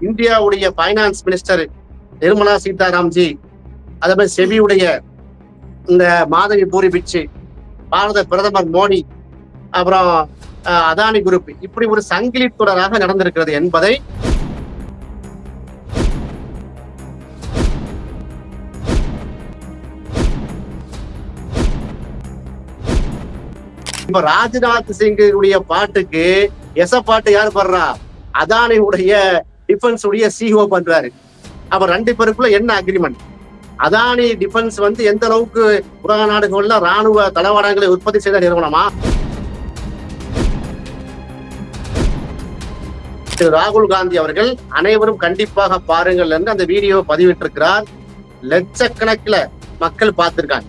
இந்தியாவுடைய finance minister Nirmala சீதாராம்ஜி அதே மாதிரி செபியுடைய இந்த மாதவி பூரி பிச்சு பாரத பிரதமர் மோடி அப்புறம் அதானி குரூப் இப்படி ஒரு சங்கிலி தொடராக நடந்திருக்கிறது என்பதை இப்ப ராஜ்நாத் சிங்குடைய பாட்டுக்கு எச பாட்டு யார் பாடுறா? அதானி உடைய டிஃபென்ஸ் உடைய சிஓ பண்றாரு. அப்ப ரெண்டு பேருக்குள்ள என்ன அக்ரிமெண்ட் அதானி டிஃபென்ஸ் வந்து எந்த அளவுக்கு உலக நாடுகள்ல ராணுவ தளவாடங்களை உற்பத்தி செய்த நிறுவனமா? திரு ராகுல் காந்தி அவர்கள் அனைவரும் கண்டிப்பாக பாருங்கள் என்று அந்த வீடியோ பதிவிட்டிருக்கிறார். லட்சக்கணக்கில் மக்கள் பார்த்திருக்காங்க.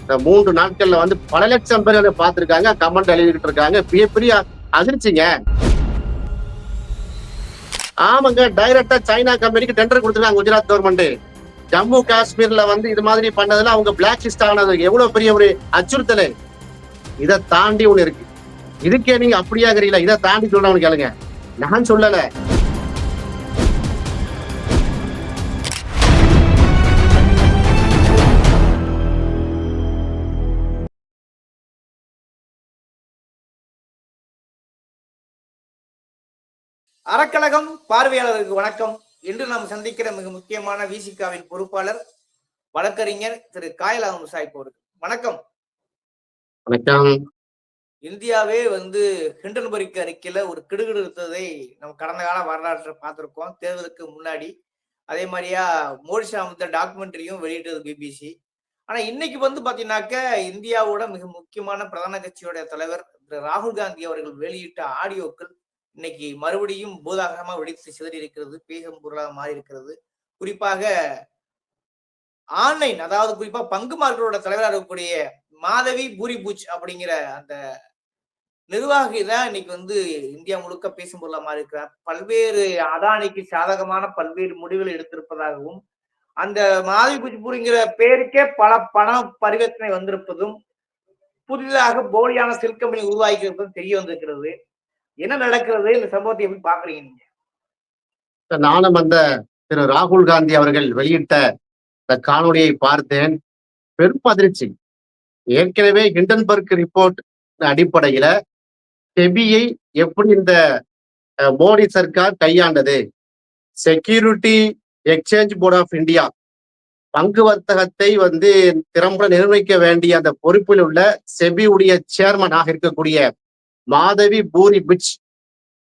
இந்த மூன்று நாட்கள்ல வந்து பல லட்சம் பேர் அதை பார்த்திருக்காங்க. கமெண்ட் எழுதிட்டு இருக்காங்க. பெரிய பெரிய அதிர்ச்சிங்க. ஆமாங்க டைரக்டா சைனா கம்பெனிக்கு டெண்டர் கொடுத்துருக்காங்க குஜராத் கவர்மெண்ட் ஜம்மு காஷ்மீர்ல வந்து இது மாதிரி பண்ணதுல அவங்க பிளாக் லிஸ்ட் ஆனது. எவ்வளவு பெரிய ஒரு அச்சுறுத்தல். இதை தாண்டி ஒண்ணு இருக்கு. இதுக்கே நீங்க அப்படியாகிறீங்களா இதை தாண்டி சொல்றவனு கேளுங்க. நான் சொல்லலை. அறக்கழகம் பார்வையாளருக்கு வணக்கம். இன்று நாம் சந்திக்கிற மிக முக்கியமான விசிகாவின் பொறுப்பாளர் வழக்கறிஞர் திரு காயலாகம் சாஹிப் அவர்கள். வணக்கம். வணக்கம். இந்தியாவே வந்து ஹிண்டன்பர்க் அறிக்கையில ஒரு கிடுகிடு இருந்ததை நம்ம கடந்த கால வரலாற்றை பார்த்திருக்கோம். தேர்தலுக்கு முன்னாடி அதே மாதிரியா மோடிஷா வந்து டாக்குமெண்ட்ரியும் வெளியிட்டது பிபிசி ஆனா இன்னைக்கு வந்து பாத்தீங்கன்னாக்க இந்தியாவோட மிக முக்கியமான பிரதான கட்சியோட தலைவர் திரு ராகுல் காந்தி அவர்கள் வெளியிட்ட ஆடியோக்கள் இன்னைக்கு மறுபடியும் பூதாகரமா வெடித்து சிதறி இருக்கிறது பேசும் பொருளாக மாறி இருக்கிறது குறிப்பாக ஆன்லைன் அதாவது குறிப்பா பங்கு மார்க்கெட்டோட தலைவராக இருக்கக்கூடிய மாதவி பூரிபூச் அப்படிங்கிற அந்த நிர்வாகி தான் இன்னைக்கு வந்து இந்தியா முழுக்க பேசும் பொருளா மாறி இருக்கிறார் பல்வேறு அதானிக்கு சாதகமான பல்வேறு முடிவுகள் எடுத்திருப்பதாகவும் அந்த மாதவி பூரிங்கிற பேருக்கே பல பண பரிவர்த்தனை வந்திருப்பதும் புதிதாக போலியான சில் கம்பெனி உருவாக்கி இருப்பதும் தெரிய வந்திருக்கிறது. என்ன நடக்கிறது? இந்த சம்பவத்தை எப்படி பாக்குறீங்க நீங்க? நானும் அந்த திரு ராகுல் காந்தி அவர்கள் வெளியிட்ட இந்த காணொலியை பார்த்தேன். பெரும் அதிர்ச்சி. ஏற்கனவே ஹிண்டன்பர்க் ரிப்போர்ட் அடிப்படையில செபியை எப்படி இந்த மோடி சர்க்கார் கையாண்டது? Security exchange board of India. பங்கு வர்த்தகத்தை வந்து திறம்பட நிர்வகிக்க வேண்டிய அந்த பொறுப்பில் உள்ள செபியுடைய சேர்மனாக இருக்கக்கூடிய மாதவி பூரி பிட்ச்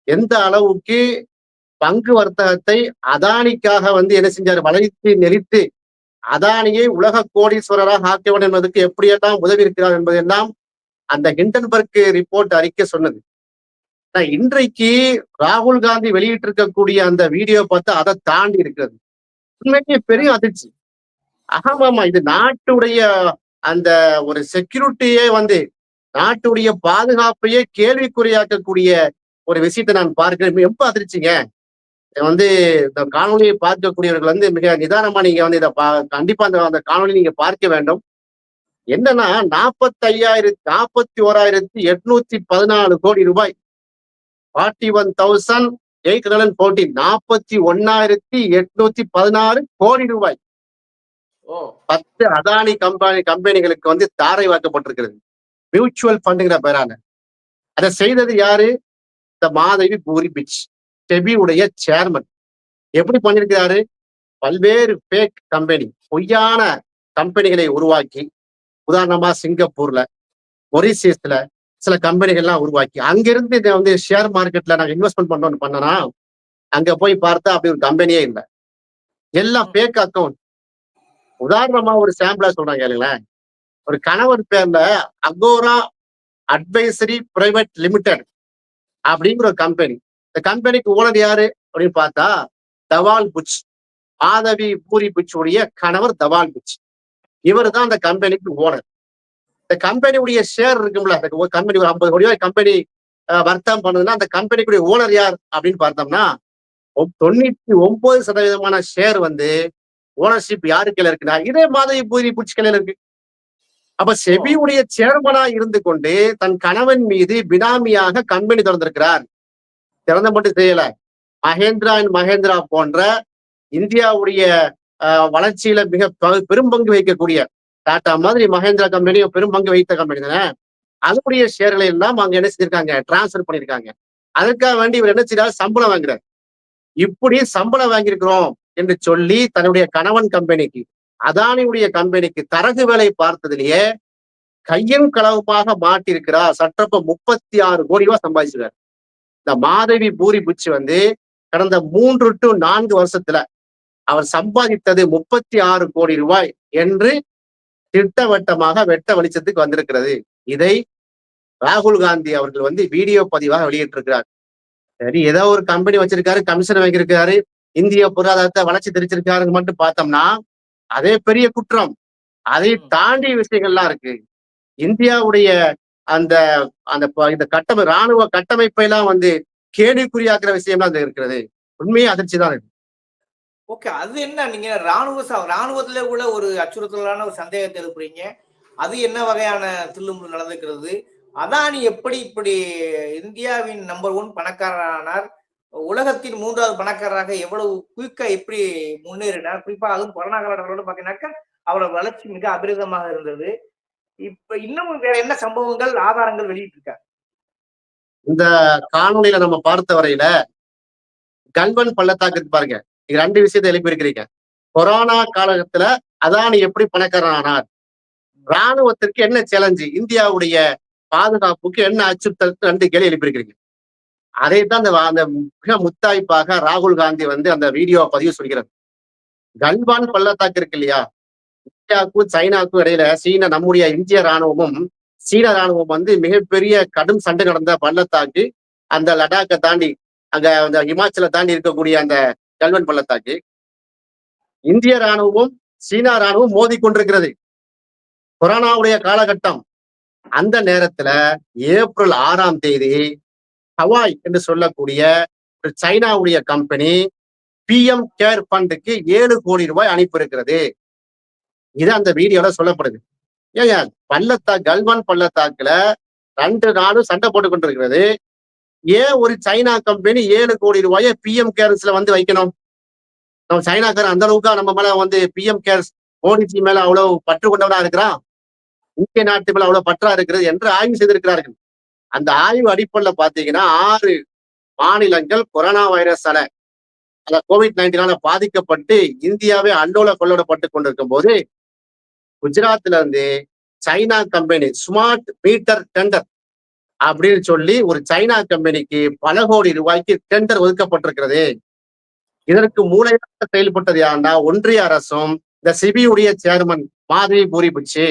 எந்த அளவுக்கு பங்கு வர்த்தகத்தை அதானிக்காக வந்து என்ன செஞ்சாரு? வளைத்து நெறித்து அதானியை உலக கோடீஸ்வரராக ஆக்கியவன் என்பதற்கு எப்படியெல்லாம் உதவி இருக்கிறார் என்பதெல்லாம் அந்த ஹிண்டன்பர்க் ரிப்போர்ட் அறிக்கை சொன்னது. இன்றைக்கு ராகுல் காந்தி வெளியிட்டிருக்கக்கூடிய அந்த வீடியோ பார்த்து அதை தாண்டி இருக்கிறது. உண்மையிலேயே பெரிய அதிர்ச்சி. ஆமாமா இது நாட்டுடைய அந்த ஒரு செக்யூரிட்டியே வந்து நாட்டுடைய பாதுகாப்பையே கேள்விக்குறியாக்கக்கூடிய ஒரு விஷயத்தை நான் பார்க்கிறேன். ரொம்ப அதிர்ச்சிங்க. வந்து இந்த காணொலியை பார்க்கக்கூடியவர்கள் வந்து மிக நிதானமா நீங்க வந்து இதை பா- கண்டிப்பா அந்த அந்த காணொலி நீங்க பார்க்க வேண்டும். என்னன்னா நாற்பத்தையாயிரத்தி நாற்பத்தி ஓராயிரத்தி எட்நூத்தி பதினாலு கோடி ரூபாய். Forty one thousand eight hundred and fourteen. நாற்பத்தி ஒன்னாயிரத்தி எட்நூத்தி பதினாறு கோடி ரூபாய். ஓ. பத்து அதானி கம்பெனி கம்பெனிகளுக்கு வந்து தாரை வாக்கப்பட்டிருக்கிறது மியூச்சுவல் ஃபண்டுங்கிற பேரான. அதை செய்தது யாரு? இந்த மாதவி பூரி பிச் செபியுடைய உடைய சேர்மன் எப்படி பண்ணியிருக்கிறாரு? பல்வேறு ஃபேக் கம்பெனி பொய்யான கம்பெனிகளை உருவாக்கி உதாரணமா சிங்கப்பூர்ல மொரிசியஸ்ல சில கம்பெனிகள்லாம் உருவாக்கி அங்கிருந்து இதை வந்து ஷேர் மார்க்கெட்ல நாங்கள் இன்வெஸ்ட்மெண்ட் பண்ணோம்னு பண்ணனா அங்க போய் பார்த்தா அப்படி ஒரு கம்பெனியே இல்லை. எல்லாம் ஃபேக் அக்கௌண்ட் உதாரணமா ஒரு சாம்பிளா சொல்றாங்க கேளுங்களேன். ஒரு கணவர் பேர்ல அகோரா அட்வைசரி பிரைவேட் லிமிடெட் அப்படிங்கிற ஒரு கம்பெனி. இந்த கம்பெனிக்கு ஓனர் யாரு அப்படின்னு பார்த்தா தவால் புச் மாதவி பூரி புச் உடைய கணவர் தவால் புச் இவர் தான் அந்த கம்பெனிக்கு ஓனர். இந்த கம்பெனியுடைய ஷேர் இருக்கும்ல அந்த கம்பெனி ஒரு ஐம்பது கோடி ரூபாய் கம்பெனி வர்த்தகம் பண்ணுதுன்னா அந்த கம்பெனிக்குடைய ஓனர் யார் அப்படின்னு பார்த்தோம்னா ஒ- தொண்ணூத்தி ஒன்பது சதவீதமான ஷேர் வந்து ஓனர்ஷிப் யாரு கையில இருக்குன்னா இதே மாதவி பூரி புச்சு கையில இருக்கு. அப்ப செபியுடைய சேர்மனா இருந்து கொண்டு தன் கணவன் மீது பினாமியாக கம்பெனி திறந்திருக்கிறார். திறந்த மட்டும் செய்யல. மகேந்திரா அண்ட் மகேந்திரா போன்ற இந்தியாவுடைய வளர்ச்சியில மிக பெரும் பெரும்பங்கு வகிக்கக்கூடிய டாடா மாதிரி மகேந்திரா கம்பெனியும் பெரும்பங்கு வைத்த கம்பெனி தானே? அதனுடைய ஷேர்களை எல்லாம் அங்க என்ன செஞ்சிருக்காங்க? டிரான்ஸ்ஃபர் பண்ணிருக்காங்க. அதுக்காக வேண்டி இவர் என்ன செய்யறாரு சம்பளம் வாங்குறாரு. இப்படி சம்பளம் வாங்கியிருக்கிறோம் என்று சொல்லி தன்னுடைய கணவன் கம்பெனிக்கு அதானியுடைய கம்பெனிக்கு தரகு வேலை பார்த்ததிலேயே கையும் களவுமாக மாட்டிருக்கிறார் சற்றப்ப முப்பத்தி ஆறு கோடி ரூபாய் சம்பாதிச்சிருக்காரு. இந்த மாதவி பூரி புச்சு வந்து கடந்த மூன்று டு நான்கு வருஷத்துல அவர் சம்பாதித்தது முப்பத்தி ஆறு கோடி ரூபாய் என்று திட்டவட்டமாக வெட்ட வெளிச்சத்துக்கு வந்திருக்கிறது. இதை ராகுல் காந்தி அவர்கள் வந்து வீடியோ பதிவாக வெளியிட்டிருக்கிறார். சரி ஏதோ ஒரு கம்பெனி வச்சிருக்காரு கமிஷன் வாங்கியிருக்காரு இந்திய பொருளாதாரத்தை வளர்ச்சி தெரிச்சிருக்காருன்னு மட்டும் பார்த்தோம்னா அதே பெரிய குற்றம். அதை தாண்டிய விஷயங்கள்லாம் இருக்கு. இந்தியாவுடைய அந்த அந்த இந்த கட்டமை ராணுவ கட்டமைப்பை எல்லாம் வந்து கேள்விக்குறியாக்குற விஷயம்லாம் அது இருக்கிறது. உண்மையே அதிர்ச்சி தான் இருக்கு ஓகே அது என்ன? நீங்க ராணுவ ராணுவத்துல கூட ஒரு அச்சுறுத்தலான ஒரு சந்தேகத்தை எழுப்புறீங்க. அது என்ன வகையான தில்லுமுள்ளு நடந்திருக்கிறது அதானி எப்படி இப்படி இந்தியாவின் நம்பர் ஒன் பணக்காரரானார் உலகத்தின் மூன்றாவது பணக்காரராக எவ்வளவு குயிக்கா எப்படி முன்னேறினார்? குறிப்பா அதுவும் கொரோனா காலகட்டத்தோட பாத்தீங்கன்னாக்கா அவரோட வளர்ச்சி மிக அபரிதமாக இருந்தது. இப்ப இன்னமும் வேற என்ன சம்பவங்கள் ஆதாரங்கள் வெளியிட்டிருக்காரு இந்த காணொலியில நம்ம பார்த்த வரையில கல்வன் பள்ளத்தாக்கு பாருங்க. நீங்க ரெண்டு விஷயத்தை எழுப்பியிருக்கிறீங்க கொரோனா காலகட்டத்துல அதானி எப்படி பணக்காரனானார்? ராணுவத்திற்கு என்ன சேலஞ்சு இந்தியாவுடைய பாதுகாப்புக்கு என்ன அச்சுறுத்தல்? ரெண்டு கேள்வி எழுப்பியிருக்கிறீங்க அதைத்தான் அந்த அந்த மிக முத்தாய்ப்பாக ராகுல் காந்தி வந்து அந்த வீடியோ பதிவு சொல்கிறது கல்வான் பள்ளத்தாக்கு இருக்கு இல்லையா? இந்தியாவுக்கும் சைனாவுக்கும் இடையில சீன நம்முடைய இந்திய ராணுவமும் சீன ராணுவம் வந்து மிகப்பெரிய கடும் சண்டை நடந்த பள்ளத்தாக்கு அந்த லடாக்கை தாண்டி அங்க அந்த இமாச்சல தாண்டி இருக்கக்கூடிய அந்த கல்வன் பள்ளத்தாக்கு. இந்திய ராணுவமும் சீனா ராணுவம் மோதி கொண்டிருக்கிறது கொரோனாவுடைய காலகட்டம். அந்த நேரத்துல ஏப்ரல் ஆறாம் தேதி ஹவாய் என்று சொல்லக்கூடிய ஒரு சைனாவுடைய கம்பெனி பிஎம் கேர் ஃபண்டுக்கு ஏழு கோடி ரூபாய் அனுப்பியிருக்கிறது. இது அந்த வீடியோல சொல்லப்படுது. ஏங்க பள்ளத்தா கல்வான் பள்ளத்தாக்குல ரெண்டு நாளும் சண்டை போட்டு கொண்டிருக்கிறது. ஏன் ஒரு சைனா கம்பெனி ஏழு கோடி ரூபாயை பிஎம் கேர்ஸ்ல வந்து வைக்கணும்? நம்ம சைனாக்காரன் அந்த அளவுக்கு நம்ம மேல வந்து பிஎம் கேர்ஸ் மோடிஜி மேல அவ்வளவு பற்று கொண்டவனா இருக்கிறான்? இந்திய நாட்டு மேல அவ்வளவு பற்றா இருக்கிறது என்று ஆய்வு செய்திருக்கிறார்கள். அந்த ஆய்வு அடிப்படையில பாத்தீங்கன்னா ஆறு மாநிலங்கள் கொரோனா வைரஸால அந்த கோவிட் நைன்டீனால பாதிக்கப்பட்டு இந்தியாவே அல்லோல கொள்ளப்பட்டு கொண்டிருக்கும் போது குஜராத்ல இருந்து China company smart meter tender அப்படின்னு சொல்லி ஒரு சைனா கம்பெனிக்கு பல கோடி ரூபாய்க்கு டெண்டர் ஒதுக்கப்பட்டிருக்கிறது. இதற்கு மூளையாக செயல்பட்டது யாருன்னா ஒன்றிய அரசும் இந்த சிபியுடைய சேர்மன் மாதவி பூரி புச்சு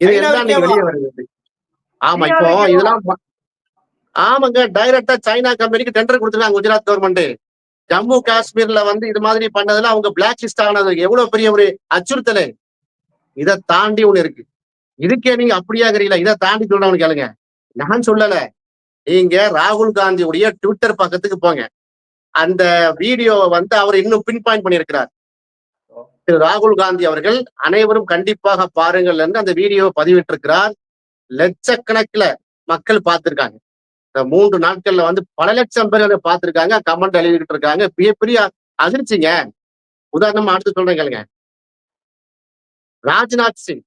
இது எல்லாம் வெளியே வருகிறது. ஆமா இப்போ இதெல்லாம் ஆமாங்க டைரக்டா சைனா கம்பெனிக்கு டெண்டர் கொடுத்துருக்காங்க குஜராத் கவர்மெண்ட் ஜம்மு காஷ்மீர்ல வந்து இது மாதிரி பண்ணதுல அவங்க பிளாக் லிஸ்ட் ஆனது எவ்வளவு பெரிய ஒரு அச்சுறுத்தல். இதை தாண்டி ஒண்ணு இருக்கு. இதுக்கே நீங்க அப்படியாகிறீங்களா இதை தாண்டி சொல்றவனு கேளுங்க. நான் சொல்லல. நீங்க ராகுல் காந்தியுடைய ட்விட்டர் பக்கத்துக்கு போங்க. அந்த வீடியோவை வந்து அவர் இன்னும் பின் பாயிண்ட் பண்ணியிருக்கிறார் திரு ராகுல் காந்தி அவர்கள் அனைவரும் கண்டிப்பாக பாருங்கள் என்று அந்த வீடியோவை பதிவிட்டிருக்கிறார். லட்சக்கணக்கில் மக்கள் பார்த்திருக்காங்க. இந்த மூன்று நாட்கள்ல வந்து பல லட்சம் பேர் அதை பார்த்திருக்காங்க. கமெண்ட் எழுதிக்கிட்டு இருக்காங்க மிகப்பெரிய அதிர்ச்சிங்க. உதாரணமா அடுத்து சொல்றேன் கேளுங்க. ராஜ்நாத் சிங்.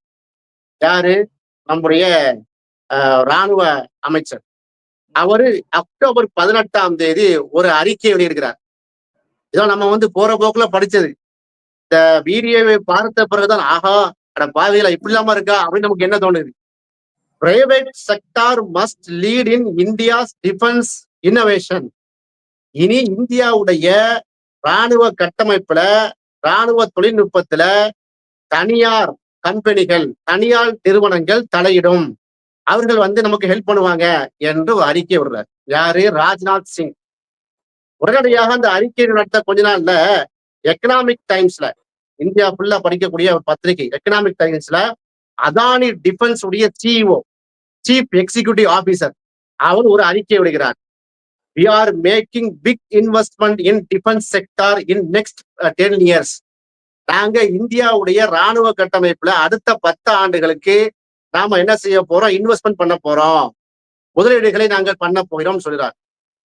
யாரு? நம்முடைய ஆஹ், ராணுவ அமைச்சர். அவரு அக்டோபர் பதினெட்டாம் தேதி ஒரு அறிக்கை வெளியிடுகிறார். இதோ நம்ம வந்து போற போக்குல படிச்சது. இந்த வீடியோவை பார்த்த பிறகுதான் ஆஹா அட பாவிகளா இப்படி இல்லாம இருக்கா? அப்படின்னு நமக்கு என்ன தோணுது? Private sector must lead in India's defence innovation இனி இந்தியாவுடைய ராணுவ கட்டமைப்புல ராணுவ தொழில்நுட்பத்துல தனியார் கம்பெனிகள் தனியார் நிறுவனங்கள் தலையிடும். அவர்கள் வந்து நமக்கு ஹெல்ப் பண்ணுவாங்க என்று அறிக்கை விடுறார் யாரு? ராஜ்நாத் சிங். உடனடியாக அந்த அறிக்கை நடத்த கொஞ்ச நாள்ல எக்கனாமிக் டைம்ஸ்ல இந்தியா ஃபுல்லா படிக்கக்கூடிய ஒரு பத்திரிகை எக்கனாமிக் டைம்ஸ்ல அதானி டிஃபென்ஸ் உடைய சிஇஓ சீஃப் எக்ஸிகியூட்டிவ் ஆபீசர் அவர் ஒரு அறிக்கை விடுகிறார். We are making big investment in defence sector in next ten years நாங்க இந்தியாவுடைய ராணுவ கட்டமைப்புல அடுத்த பத்து ஆண்டுகளுக்கு நாம என்ன செய்ய போறோம்? இன்வெஸ்ட்மெண்ட் பண்ண போறோம். முதலீடுகளை நாங்கள் பண்ண போகிறோம் சொல்கிறார்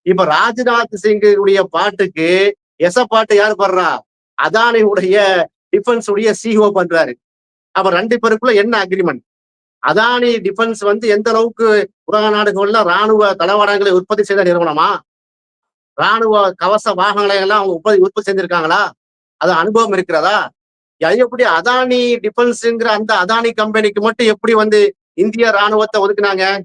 இப்ப ராஜ்நாத் சிங்குடைய பாட்டுக்கு எச பாட்டு யார் பாடுறா? அதானியுடைய டிஃபென்ஸ் உடைய சிஓ பண்றாரு அப்ப ரெண்டு பேருக்குள்ள என்ன அக்ரிமெண்ட் அதானி டிஃபென்ஸ் வந்து எந்த அளவுக்கு உலக நாடுகள்ல ராணுவ தளவாடங்களை உற்பத்தி செய்த நிறுவனமா? ராணுவ கவச வாகனங்களை எல்லாம் அவங்க உற்பத்தி உற்பத்தி செஞ்சிருக்காங்களா? அது அனுபவம் இருக்கிறதா? அது எப்படி அதானி டிஃபென்ஸுங்கிற அந்த அதானி கம்பெனிக்கு மட்டும் எப்படி வந்து இந்திய ராணுவத்தை ஒதுக்குனாங்க?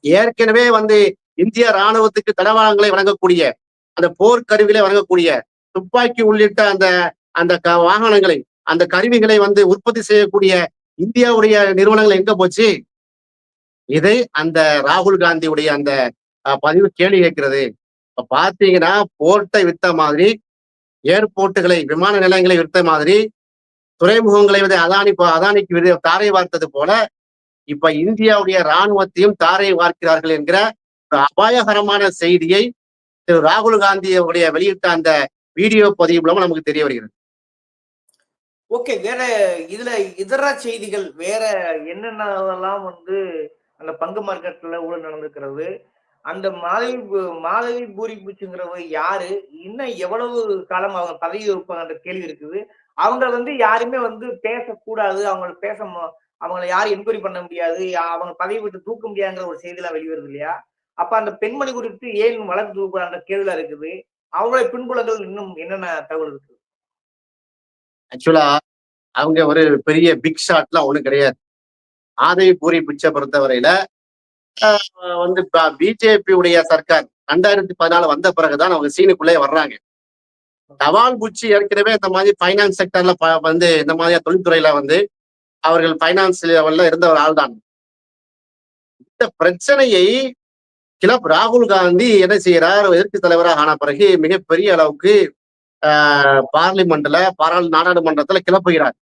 ஏற்கனவே வந்து இந்திய ராணுவத்துக்கு தளவாடங்களை வழங்கக்கூடிய அந்த போர்க்கருவிகளை வழங்கக்கூடிய துப்பாக்கி உள்ளிட்ட அந்த அந்த க- வாகனங்களை அந்த கருவிகளை வந்து உற்பத்தி செய்யக்கூடிய இந்தியாவுடைய நிறுவனங்கள் எங்க போச்சு? இதை அந்த ராகுல் காந்தியுடைய அந்த பதிவு கேள்வி கேட்கிறது. இப்ப பாத்தீங்கன்னா போர்ட்டை வித்த மாதிரி ஏர்போர்ட்டுகளை விமான நிலையங்களை வித்த மாதிரி துறைமுகங்களை வந்து அதானி அதானிக்கு தாரை வார்த்தது போல இப்ப இந்தியாவுடைய ராணுவத்தையும் தாரை வார்க்கிறார்கள் என்கிற ஒரு அபாயகரமான செய்தியை திரு ராகுல் காந்தியுடைய வெளியிட்ட அந்த வீடியோ பதிவு மூலமா நமக்கு தெரிய வருகிறது. ஓகே வேற இதுல இதர செய்திகள் வேற என்னென்னலாம் வந்து அந்த பங்கு மார்க்கெட்ல ஊழல் நடந்திருக்கிறது அந்த மாதவி மாதவி பூரி பூச்சிங்கிறவங்க யாரு இன்னும் எவ்வளவு காலம் அவங்க பதவி இருப்பாங்கன்ற கேள்வி இருக்குது. அவங்க வந்து யாருமே வந்து பேசக்கூடாது அவங்க பேச மு- அவங்கள யாரும் என்கொயரி பண்ண முடியாது அவங்க பதவி விட்டு தூக்க முடியாதுங்கிற ஒரு செய்தியெல்லாம் வெளிவருது இல்லையா? அப்ப அந்த பெண்மணி குறித்து ஏன் வழக்கு அந்த கேள்விலாம் இருக்குது. அவங்களுடைய பின்புலங்கள் இன்னும் என்னென்ன தகவல் இருக்குது? ஆக்சுவலா அவங்க ஒரு பெரிய பிக் ஷாட்லாம் ஒண்ணும் கிடையாது. ஆதவி பூரி பிச்சை பொறுத்தவரையில வந்து பிஜேபி உடைய சர்க்கார் ரெண்டாயிரத்தி பதினாலு வந்த பிறகுதான் அவங்க சீனுக்குள்ளே வர்றாங்க. தவால் பூச்சி ஏற்கனவே இந்த மாதிரி ஃபைனான்ஸ் செக்டர்ல வந்து இந்த மாதிரியா தொழில்துறையில வந்து அவர்கள் ஃபைனான்ஸ் லெவல்ல இருந்த ஒரு ஆள் தான் இந்த பிரச்சனையை கிளப் ராகுல் காந்தி என்ன செய்யறார் எதிர்க்கு தலைவராக ஆன பிறகு மிகப்பெரிய அளவுக்கு பார்லிமெண்ட்ல பாராளு நாடாளுமன்றத்துல கிளப்புகிறார்.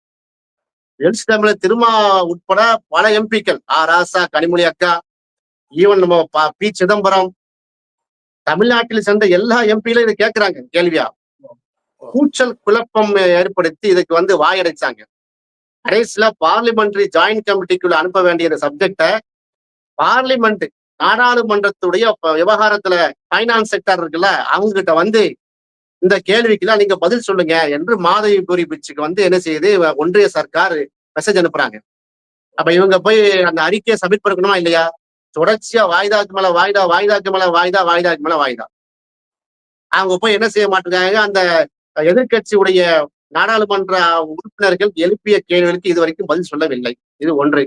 எழுச்சி தமிழர் திருமா உட்பட பல எம்பிக்கள் ஆ ராசா கனிமொழி அக்கா ஈவன் நம்ம ப- பி. சிதம்பரம் தமிழ்நாட்டில் சேர்ந்த எல்லா எம்பியிலும் இதை கேட்கிறாங்க கேள்வியா? கூச்சல் குழப்பம் ஏற்படுத்தி இதுக்கு வந்து வாயடைச்சாங்க. கடைசியில பார்லிமெண்டரி ஜாயிண்ட் கமிட்டிக்குள்ள அனுப்ப வேண்டிய சப்ஜெக்ட பார்லிமெண்ட் நாடாளுமன்றத்துடைய விவகாரத்துல பைனான்ஸ் செக்டர் இருக்குல்ல அவங்க கிட்ட வந்து இந்த கேள்விக்கெல்லாம் நீங்க பதில் சொல்லுங்க என்று மாதவி பூரி பிச்சுக்கு வந்து என்ன செய்யுது ஒன்றிய சர்க்கார் மெசேஜ் அனுப்புறாங்க. அப்ப இவங்க போய் அந்த அறிக்கையை சப்மிட் பண்ணணுமா இல்லையா? தொடர்ச்சியா வாய்தாக்கு மேல வாய்தா வாய்தாக்கு மேல வாய்தா வாய்தாக்கு மேல வாய்தா. அவங்க போய் என்ன செய்ய மாட்டேங்காங்க அந்த எதிர்க்கட்சியுடைய நாடாளுமன்ற உறுப்பினர்கள் எழுப்பிய கேள்விகளுக்கு இது வரைக்கும் பதில் சொல்லவில்லை. இது ஒன்று.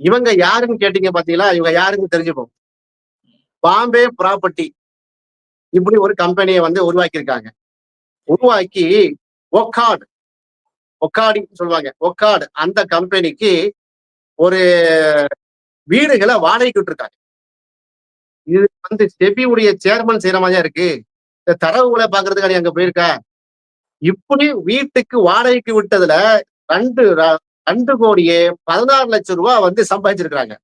இவங்க யாருன்னு கேட்டீங்க பாத்தீங்களா? இவங்க யாருன்னு தெரிஞ்சுப்போம். பாம்பே ப்ராப்பர்ட்டி இப்படி ஒரு கம்பெனியை வந்து உருவாக்கியிருக்காங்க. உருவாக்கி ஒக்காடு ஒக்காடின்னு சொல்லுவாங்க. ஒக்காடு அந்த கம்பெனிக்கு ஒரு வீடுகளை வாடகைக்கு விட்டுருக்காங்க. இது வந்து செபியுடைய சேர்மன் செய்யற மாதிரியா இருக்கு. இந்த தரவுகளை பாக்குறதுக்காக அங்க போயிருக்க. இப்படி வீட்டுக்கு வாடகைக்கு விட்டதுல ரெண்டு ரெண்டு கோடியே பதினாறு லட்சம் ரூபாய் வந்து சம்பாதிச்சிருக்கிறாங்க.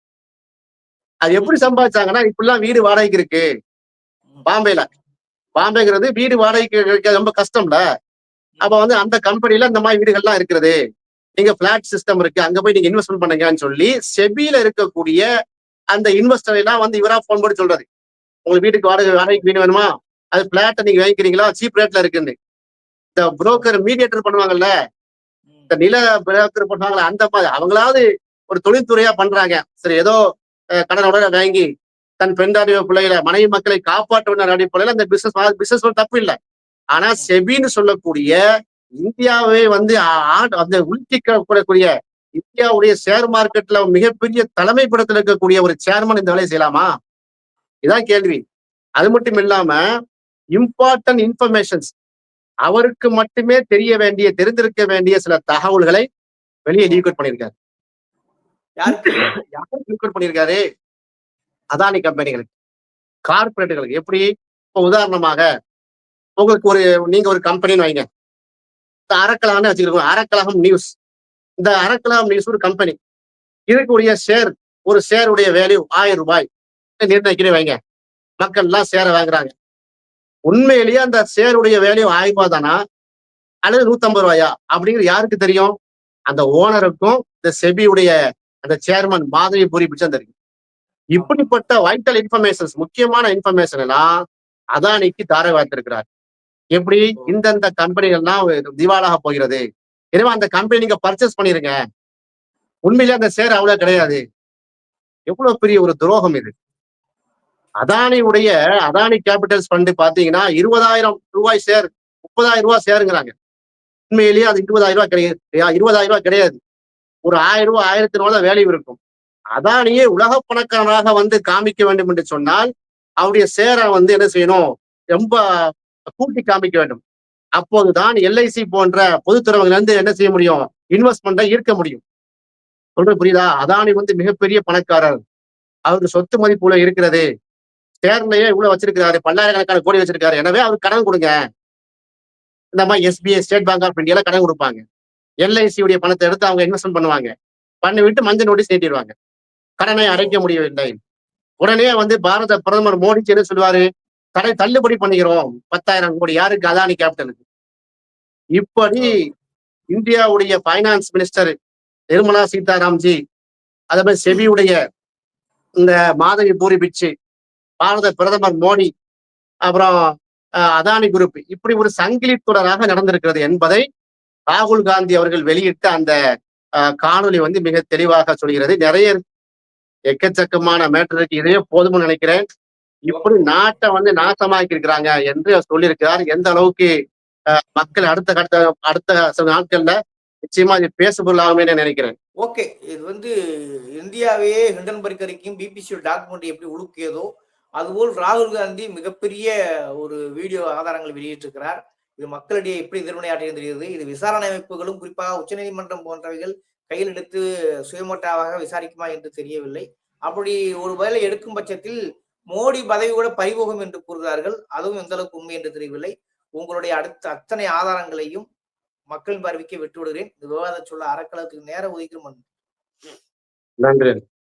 அது எப்படி சம்பாதிச்சாங்கன்னா இப்படிலாம் வீடு வாடகைக்கு இருக்கு. பாம்பேல. பாம்பேங்கிறது வீடு வாடகைக்கு ரொம்ப கஷ்டம்ல. அப்ப வந்து அந்த கம்பெனில இந்த மாதிரி வீடுகள்லாம் இருக்கிறது நீங்க பிளாட் சிஸ்டம் இருக்கு. அங்க போய் நீங்க இன்வெஸ்ட்மெண்ட் பண்ணுங்கன்னு சொல்லி செபியில இருக்கக்கூடிய அந்த இன்வெஸ்டர் எல்லாம் வந்து இவரா போன் போட்டு சொல்றாரு. உங்களுக்கு வீட்டுக்கு வாடகை வாடகைக்கு வீடு வேணுமா? அது பிளாட்டை நீங்க வாங்கிக்கிறீங்களா? சீப் ரேட்ல இருக்குன்னு. இந்த புரோக்கர் மீடியேட்டர் பண்ணுவாங்கல்ல? இந்த நில புரோக்கர் பண்ணுவாங்கல்ல? அந்த மாதிரி அவங்களாவது ஒரு தொழில்துறையா பண்றாங்க. சரி ஏதோ கடன் கடனோட வாங்கி தன் பெண்டாடி பிள்ளைகளை மனைவி மக்களை காப்பாற்ற அடிப்படையில் அந்த பிசினஸ் பிசினஸ் தப்பு இல்லை. ஆனா செபின்னு சொல்லக்கூடிய இந்தியாவே வந்து அந்த உள்கிக்கக்கூடிய இந்தியாவுடைய ஷேர் மார்க்கெட்ல மிகப்பெரிய தலைமைப்படத்தில் இருக்கக்கூடிய ஒரு சேர்மன் இந்த வேலையை செய்யலாமா? இதான் கேள்வி. அது மட்டும் இல்லாம இம்பார்ட்டன்ட் இன்ஃபர்மேஷன்ஸ் அவருக்கு மட்டுமே தெரிய வேண்டிய தெரிந்திருக்க வேண்டிய சில தகவல்களை வெளியே லீக்அவுட் பண்ணியிருக்காரு. யாருக்கு யாருக்கு லீக்அவுட் பண்ணியிருக்காரு? அதானி கம்பெனிகளுக்கு கார்பரேட்டுகளுக்கு எப்படி? இப்போ உதாரணமாக உங்களுக்கு ஒரு நீங்க ஒரு கம்பெனின்னு வைங்க. இந்த அறக்கலகம்னு வச்சுக்கோங்க. அறக்கலகம் நியூஸ் இந்த அறக்கலகம் நியூஸ் ஒரு கம்பெனி. இருக்கக்கூடிய ஷேர் ஒரு ஷேருடைய வேல்யூ ஆயிரம் ரூபாய். நிர்ணயிக்கிறேன் வைங்க. மக்கள் எல்லாம் ஷேரை வாங்குறாங்க. உண்மையிலேயே அந்த ஷேருடைய வேல்யூ ஆயிரம் ரூபாய் தானா அல்லது நூத்தம்பது ரூபாயா? அப்படிங்கிறது யாருக்கு தெரியும்? அந்த ஓனருக்கும் இந்த செபியுடைய அந்த சேர்மன் மாதவி பூரி பிச்சம் தெரியும். இப்படிப்பட்ட வைட்டல் இன்ஃபர்மேஷன்ஸ் முக்கியமான இன்ஃபர்மேஷன் எல்லாம் அதானிக்கு தாரை வார்த்திருக்கிறார் எப்படி? இந்தந்த கம்பெனிகள்லாம் திவாலாக போகிறது. எனவே அந்த கம்பெனி நீங்க பர்ச்சேஸ் பண்ணிருங்க. உண்மையிலே அந்த சேர் அவ்வளவு கிடையாது. எவ்வளவு பெரிய ஒரு துரோகம் இது. அதானியுடைய அதானி கேபிட்டல்ஸ் ஃபண்டு பாத்தீங்கன்னா இருபதாயிரம் ரூபாய் சேர் முப்பதாயிரம் ரூபாய் சேருங்கிறாங்க உண்மையிலேயே அது இருபதாயிரம் ரூபாய் கிடையாது. இருபதாயிரம் ரூபாய் கிடையாது. ஒரு ஆயிரம் ரூபாய் ஆயிரத்தி ரூபாய் வேல்யூ இருக்கும். அதானியே உலக பணக்காரனாக வந்து காமிக்க வேண்டும் என்று சொன்னால் அவருடைய சேரை வந்து என்ன செய்யணும்? ரொம்ப கூட்டி காமிக்க வேண்டும். அப்போதுதான் எல்ஐசி போன்ற பொதுத்துறவுல இருந்து என்ன செய்ய முடியும்? இன்வெஸ்ட்மெண்ட்டை ஈர்க்க முடியும். சொல்றது புரியுதா? அதானி வந்து மிகப்பெரிய பணக்காரர். அவருக்கு சொத்து மதிப்புல இருக்கிறது. சேர்லையே இவ்வளவு வச்சிருக்கிறாரு. பல்லாயிரக்கணக்கான கோடி வச்சிருக்காரு எனவே அவருக்கு கடன் கொடுங்க. இந்த மாதிரி எஸ்பிஐ ஸ்டேட் பேங்க் ஆஃப் இந்தியால கடன் கொடுப்பாங்க. எல்ஐசியுடைய பணத்தை எடுத்து அவங்க இன்வெஸ்ட்மெண்ட் பண்ணுவாங்க. பண்ணி விட்டு மஞ்சள் நோட்டீஸ் நீட்டிடுவாங்க. கடனை அடைக்க முடியவில்லை. உடனே வந்து பாரத பிரதமர் மோடி என்ன சொல்லுவாரு? கடை தள்ளுபடி பண்ணிக்கிறோம். பத்தாயிரம் கோடி. யாருக்கு? அதானி கேபிட்டலுக்கு இப்படி இந்தியாவுடைய பைனான்ஸ் மினிஸ்டர் நிர்மலா சீதாராம்ஜி அதே மாதிரி செபியுடைய இந்த மாதவி பூரி பிச்சு பாரத பிரதமர் மோடி அப்புறம் அதானி குரூப் இப்படி ஒரு சங்கிலி தொடராக நடந்திருக்கிறது என்பதை ராகுல் காந்தி அவர்கள் வெளியிட்ட அந்த காணொளி வந்து மிக தெளிவாக சொல்கிறது. நிறைய. எக்கச்சக்கமான மேட்டர் இருக்கு. போதும்னு நினைக்கிறேன். இப்படி நாட்டை வந்து நாசமாக்கி இருக்கிறாங்க என்று அவர் சொல்லியிருக்கிறார். எந்த அளவுக்கு மக்கள் அடுத்த அடுத்த அடுத்த சில நாட்கள்ல நிச்சயமா இது பேசுபொருளாகுமே நான் நினைக்கிறேன். ஓகே. இது வந்து இந்தியாவையே ஹிண்டன்பர்க் அறிக்கையும் பிபிசி டாக்குமெண்ட் எப்படி உழுக்கியதோ அதுபோல் ராகுல் காந்தி மிகப்பெரிய ஒரு வீடியோ ஆதாரங்களை வெளியிட்டிருக்கிறார். இது மக்களிடையே எப்படி எதிர்வினையாற்றியது தெரியுது. இது விசாரணை அமைப்புகளும் குறிப்பாக உச்சநீதிமன்றம் போன்றவைகள் கையில் எடுத்து சுயமோட்டாவாக விசாரிக்குமா என்று தெரியவில்லை. அப்படி ஒரு வேலை எடுக்கும் பட்சத்தில் மோடி பதவி கூட பறிபோகும் என்று கூறுகிறார்கள். அதுவும் எந்த அளவுக்கு உண்மை என்று தெரியவில்லை. உங்களுடைய அடுத்த அத்தனை ஆதாரங்களையும் மக்களின் பார்வைக்கு விட்டு விடுகிறேன் இந்த விவாதம் சொல்ல அறக்கலத்துக்கு நேரம் ஒதுக்கிறோம் நன்றி.